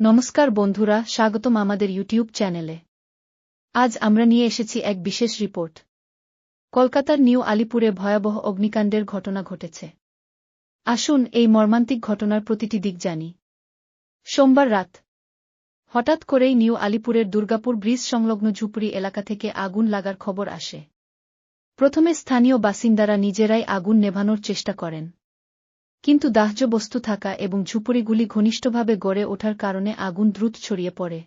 নমস্কার বন্ধুরা, স্বাগতম আমাদের ইউটিউব চ্যানেলে। আজ আমরা নিয়ে এসেছি এক বিশেষ রিপোর্ট। কলকাতার নিউ আলিপুরে ভয়াবহ অগ্নিকাণ্ডের ঘটনা ঘটেছে। আসুন এই মর্মান্তিক ঘটনার প্রতিটি দিক জানি। সোমবার রাত, হঠাৎ করেই নিউ আলিপুরের দুর্গাপুর ব্রিজ সংলগ্ন ঝুপড়ি এলাকা থেকে আগুন লাগার খবর আসে। প্রথমে স্থানীয় বাসিন্দারা নিজেরাই আগুন নেভানোর চেষ্টা করেন। কিন্তু দাহ্য বস্তু থাকা এবং ঝুপড়িগুলি ঘনিষ্ঠভাবে গড়ে ওঠার কারণে আগুন দ্রুত ছড়িয়ে পড়ে।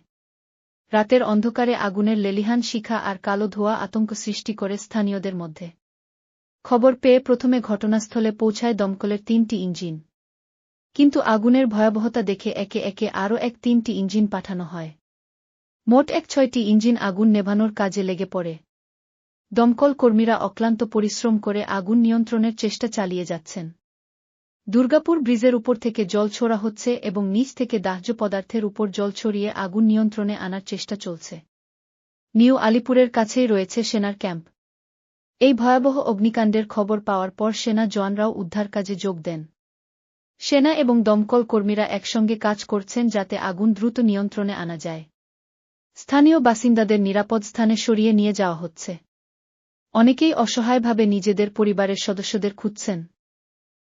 রাতের অন্ধকারে আগুনের লেলিহান শিখা আর কালো ধোয়া আতঙ্ক সৃষ্টি করে স্থানীয়দের মধ্যে। খবর পেয়ে প্রথমে ঘটনাস্থলে পৌঁছায় দমকলের তিনটি ইঞ্জিন। কিন্তু আগুনের ভয়াবহতা দেখে একে একে আরও এক তিনটি ইঞ্জিন পাঠানো হয়। মোট এক ছয়টি ইঞ্জিন আগুন নেভানোর কাজে লেগে পড়ে। দমকল কর্মীরা অক্লান্ত পরিশ্রম করে আগুন নিয়ন্ত্রণের চেষ্টা চালিয়ে যাচ্ছেন। দুর্গাপুর ব্রিজের উপর থেকে জল ছোড়া হচ্ছে এবং নিচ থেকে দাহ্য পদার্থের উপর জল ছড়িয়ে আগুন নিয়ন্ত্রণে আনার চেষ্টা চলছে। নিউ আলিপুরের কাছেই রয়েছে সেনার ক্যাম্প। এই ভয়াবহ অগ্নিকাণ্ডের খবর পাওয়ার পর সেনা জওয়ানরাও উদ্ধার কাজে যোগ দেন। সেনা এবং দমকল কর্মীরা একসঙ্গে কাজ করছেন যাতে আগুন দ্রুত নিয়ন্ত্রণে আনা যায়। স্থানীয় বাসিন্দাদের নিরাপদ স্থানে সরিয়ে নিয়ে যাওয়া হচ্ছে। অনেকেই অসহায়ভাবে নিজেদের পরিবারের সদস্যদের খুঁজছেন।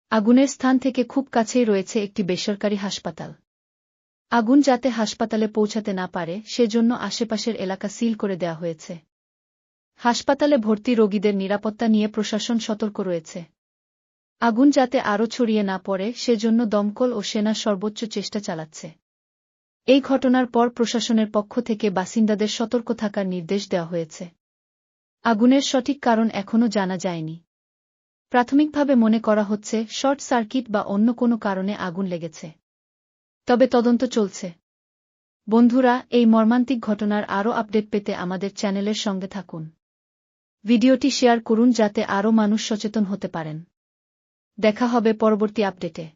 আগুনের স্থান থেকে খুব কাছেই রয়েছে একটি বেসরকারি হাসপাতাল। আগুন যাতে হাসপাতালে পৌঁছাতে না পারে, সেজন্য আশেপাশের এলাকা সিল করে দেওয়া হয়েছে। হাসপাতালে ভর্তি রোগীদের নিরাপত্তা নিয়ে প্রশাসন সতর্ক রয়েছে। আগুন যাতে আরও ছড়িয়ে না পড়ে, সেজন্য দমকল ও সেনা সর্বোচ্চ চেষ্টা চালাচ্ছে। এই ঘটনার পর প্রশাসনের পক্ষ থেকে বাসিন্দাদের সতর্ক থাকার নির্দেশ দেওয়া হয়েছে। আগুনের সঠিক কারণ এখনও জানা যায়নি। প্রাথমিকভাবে মনে করা হচ্ছে, শর্ট সার্কিট বা অন্য কোনো কারণে আগুন লেগেছে। তবে তদন্ত চলছে। বন্ধুরা, এই মর্মান্তিক ঘটনার আরও আপডেট পেতে আমাদের চ্যানেলের সঙ্গে থাকুন। ভিডিওটি শেয়ার করুন যাতে আরও মানুষ সচেতন হতে পারেন। দেখা হবে পরবর্তী আপডেটে।